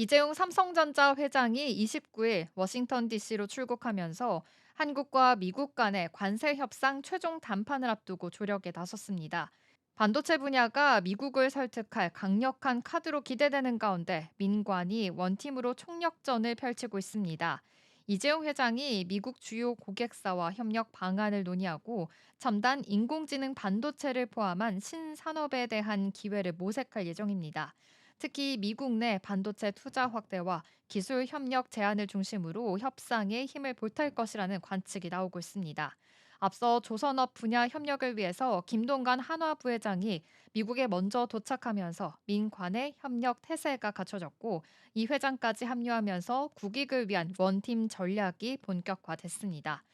이재용 삼성전자 회장이 29일 워싱턴 DC로 출국하면서 한국과 미국 간의 관세 협상 최종談판을 앞두고 조력에 나섰습니다. 반도체 분야가 미국을 설득할 강력한 카드로 기대되는 가운데 민관이 원팀으로 총력전을 펼치고 있습니다. 이재용 회장이 미국 주요 고객사와 협력 방안을 논의하고 첨단 인공지능 반도체를 포함한 신산업에 대한 기회를 모색할 예정입니다. 특히 미국 내 반도체 투자 확대와 기술 협력 제한을 중심으로 협상에 힘을 보탤 것이라는 관측이 나오고 있습니다. 앞서 조선업 분야 협력을 위해서 김동관 한화 부회장이 미국에 먼저 도착하면서 민관의 협력 태세가 갖춰졌고 이 회장까지 합류하면서 국익을 위한 원팀 전략이 본격화됐습니다.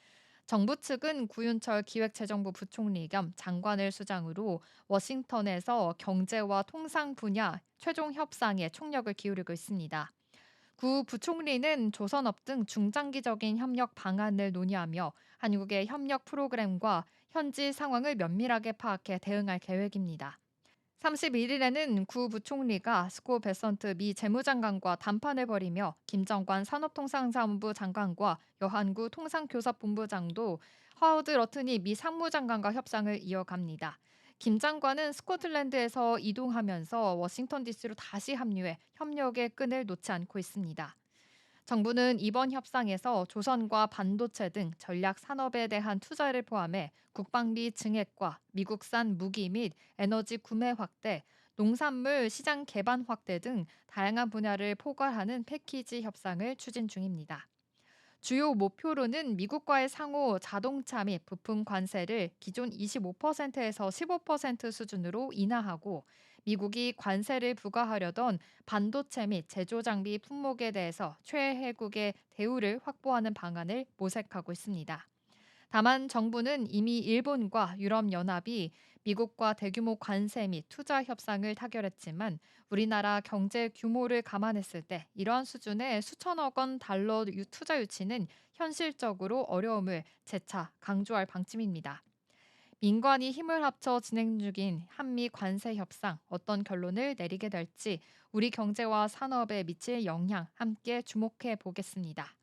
정부 측은 구윤철 기획재정부 부총리 겸 장관을 수장으로 워싱턴에서 경제와 통상 분야 최종 협상에 총력을 기울이고 있습니다. 구 부총리는 조선업 등 중장기적인 협력 방안을 논의하며 한국의 협력 프로그램과 현지 상황을 면밀하게 파악해 대응할 계획입니다. 31일에는 구 부총리가 스코 베선트 미 재무장관과 담판을 벌이며 김정관 산업통상자원부 장관과 여한구 통상교섭본부장도 하워드 러튼이 미 상무장관과 협상을 이어갑니다. 김 장관은 스코틀랜드에서 이동하면서 워싱턴 DC로 다시 합류해 협력의 끈을 놓지 않고 있습니다. 정부는 이번 협상에서 조선과 반도체 등 전략 산업에 대한 투자를 포함해 국방비 증액과 미국산 무기 및 에너지 구매 확대, 농산물 시장 개발 확대 등 다양한 분야를 포괄하는 패키지 협상을 추진 중입니다. 주요 목표로는 미국과의 상호 자동차 및 부품 관세를 기존 25%에서 15% 수준으로 인하하고 미국이 관세를 부과하려던 반도체 및 제조 장비 품목에 대해서 최혜국의 대우를 확보하는 방안을 모색하고 있습니다. 다만 정부는 이미 일본과 유럽연합이 미국과 대규모 관세 및 투자 협상을 타결했지만 우리나라 경제 규모를 감안했을 때 이러한 수준의 수천억 원 달러 투자 유치는 현실적으로 어려움을 재차 강조할 방침입니다. 민관이 힘을 합쳐 진행 중인 한미 관세 협상 어떤 결론을 내리게 될지 우리 경제와 산업에 미칠 영향 함께 주목해 보겠습니다.